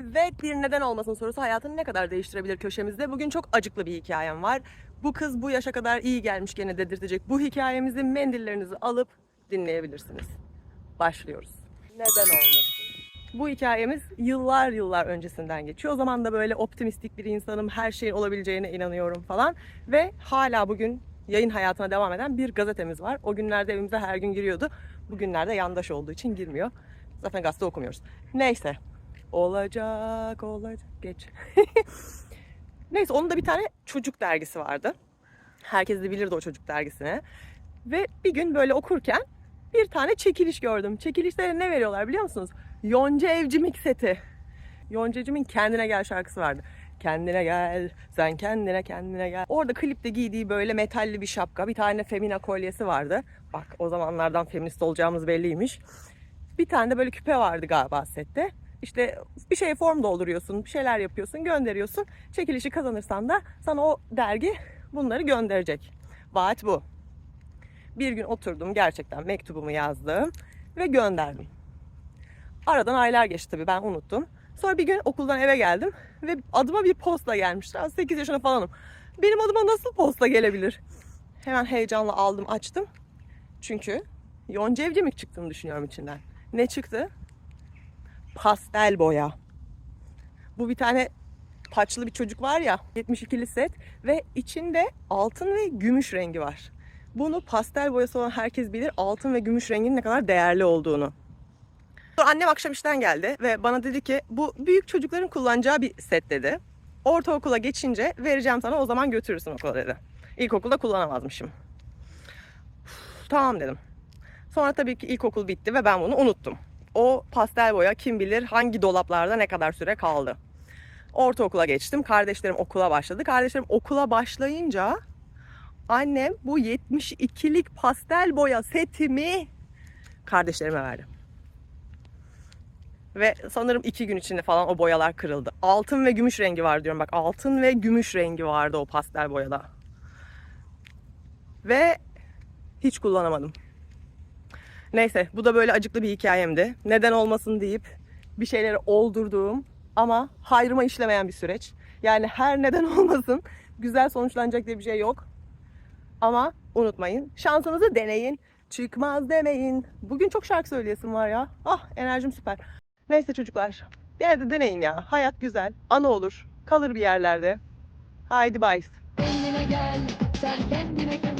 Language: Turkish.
Evet bir neden olmasın sorusu hayatını ne kadar değiştirebilir köşemizde. Bugün çok acıklı bir hikayem var. Bu kız bu yaşa kadar iyi gelmiş gene dedirtecek. Bu hikayemizi mendillerinizi alıp dinleyebilirsiniz. Başlıyoruz. Neden olmasın? Bu hikayemiz yıllar yıllar öncesinden geçiyor. O zaman da böyle optimistik bir insanım. Her şeyin olabileceğine inanıyorum falan. Ve hala bugün yayın hayatına devam eden bir gazetemiz var. O günlerde evimize her gün giriyordu. Bugünlerde yandaş olduğu için girmiyor. Zaten gazete okumuyoruz. Neyse. Olacak, olacak. Geç. Neyse onun da bir tane çocuk dergisi vardı. Herkes de bilirdi o çocuk dergisini. Ve bir gün böyle okurken bir tane çekiliş gördüm. Çekilişlere ne veriyorlar biliyor musunuz? Yonca Evcimik seti. Yoncacımın Kendine Gel şarkısı vardı. Kendine gel, sen kendine kendine gel. Orada klipte giydiği böyle metalli bir şapka, bir tane femina kolyesi vardı. Bak o zamanlardan feminist olacağımız belliymiş. Bir tane de böyle küpe vardı galiba sette. İşte bir şeye form dolduruyorsun, bir şeyler yapıyorsun, gönderiyorsun. Çekilişi kazanırsan da sana o dergi bunları gönderecek. Vaat bu. Bir gün oturdum gerçekten mektubumu yazdım ve gönderdim. Aradan aylar geçti tabii ben unuttum. Sonra bir gün okuldan eve geldim ve adıma bir posta gelmiş. Ben 8 yaşında falanım. Benim adıma nasıl posta gelebilir? Hemen heyecanla aldım açtım. Çünkü Yonca Evcimik çıktığını düşünüyorum içinden. Ne çıktı? Pastel boya. Bu bir tane taçlı bir çocuk var ya 72'li set ve içinde altın ve gümüş rengi var. Bunu pastel boyası olan herkes bilir altın ve gümüş renginin ne kadar değerli olduğunu. Sonra annem akşam işten geldi ve bana dedi ki bu büyük çocukların kullanacağı bir set dedi. Ortaokula geçince vereceğim sana o zaman götürürsün okula dedi. İlkokulda kullanamazmışım. Üf, Tamam dedim. Sonra tabii ki ilkokul bitti ve ben bunu unuttum. O pastel boya kim bilir hangi dolaplarda ne kadar süre kaldı. Ortaokula geçtim. Kardeşlerim okula başladı. Kardeşlerim okula başlayınca annem bu 72'lik pastel boya setimi kardeşlerime verdi. Ve sanırım iki gün içinde falan o boyalar kırıldı. Altın ve gümüş rengi var diyorum. Bak altın ve gümüş rengi vardı o pastel boyada. Ve hiç kullanamadım. Neyse bu da böyle acıklı bir hikayemdi. Neden olmasın deyip bir şeyleri oldurduğum ama hayrıma işlemeyen bir süreç. Yani her neden olmasın güzel sonuçlanacak diye bir şey yok. Ama unutmayın şansınızı deneyin. Çıkmaz demeyin. Bugün çok şarkı söyleyesim var ya. Ah enerjim süper. Neyse çocuklar. Bir yerde deneyin ya. Hayat güzel. Anı olur. Kalır bir yerlerde. Haydi bye. Kendine gel, sen kendine kendine